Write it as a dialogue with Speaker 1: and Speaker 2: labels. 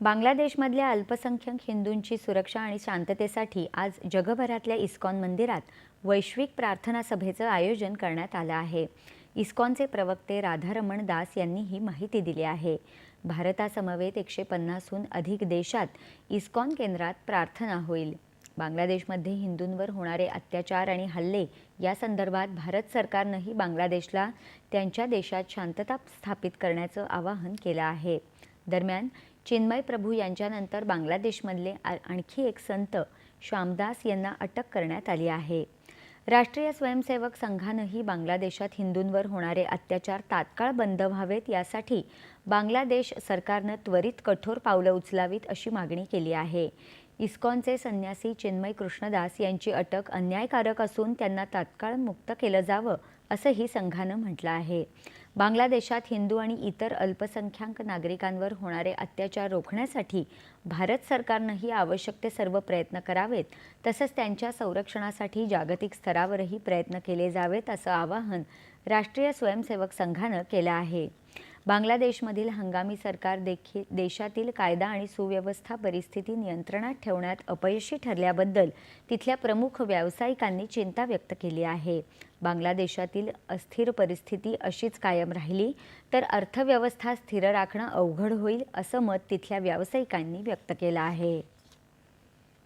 Speaker 1: बांगलादेशमधल्या अल्पसंख्याक हिंदूंची सुरक्षा आणि शांततेसाठी आज जगभरातल्या इस्कॉन मंदिरात वैश्विक प्रार्थना सभेचं आयोजन करण्यात आलं आहे. इस्कॉनचे प्रवक्ते राधारमण दास यांनी ही माहिती दिली आहे. भारतासमवेत एकशे पन्नासहून अधिक देशात इस्कॉन केंद्रात प्रार्थना होईल. बांगलादेशमध्ये हिंदूंवर होणारे अत्याचार आणि हल्ले या संदर्भात भारत सरकारनंही बांगलादेशला त्यांच्या देशात शांतता स्थापित करण्याचं आवाहन केलं आहे. दरम्यान चिन्मय प्रभू यांच्यानंतर बांगलादेशमधले आणखी एक संत श्यामदास यांना अटक करण्यात आली आहे. राष्ट्रीय स्वयंसेवक संघानंही बांगलादेशात हिंदूंवर होणारे अत्याचार तात्काळ बंद व्हावेत यासाठी बांगलादेश सरकारनं त्वरित कठोर पावलं उचलावीत अशी मागणी केली आहे. इस्कॉनचे संन्यासी चिन्मय कृष्णदास यांची अटक अन्यायकारक असून त्यांना तात्काळ मुक्त केलं जावं असंही संघानं म्हटलं आहे. बांगलादेशात हिंदू आणि इतर अल्पसंख्याक नागरिकांवर होणारे अत्याचार रोखण्यासाठी भारत सरकारनंही आवश्यक ते सर्व प्रयत्न करावेत तसंच त्यांच्या संरक्षणासाठी जागतिक स्तरावरही प्रयत्न केले जावेत असं आवाहन राष्ट्रीय स्वयंसेवक संघानं केलं आहे. बांगलादेशमधील हंगामी सरकार देखील देशातील कायदा आणि सुव्यवस्था परिस्थिती नियंत्रणात ठेवण्यात अपयशी ठरल्याबद्दल तिथल्या प्रमुख व्यावसायिकांनी चिंता व्यक्त केली आहे. बांगलादेशातील अस्थिर परिस्थिती अशीच कायम राहिली तर अर्थव्यवस्था स्थिर राखणं अवघड होईल असं मत तिथल्या व्यावसायिकांनी व्यक्त केलं आहे.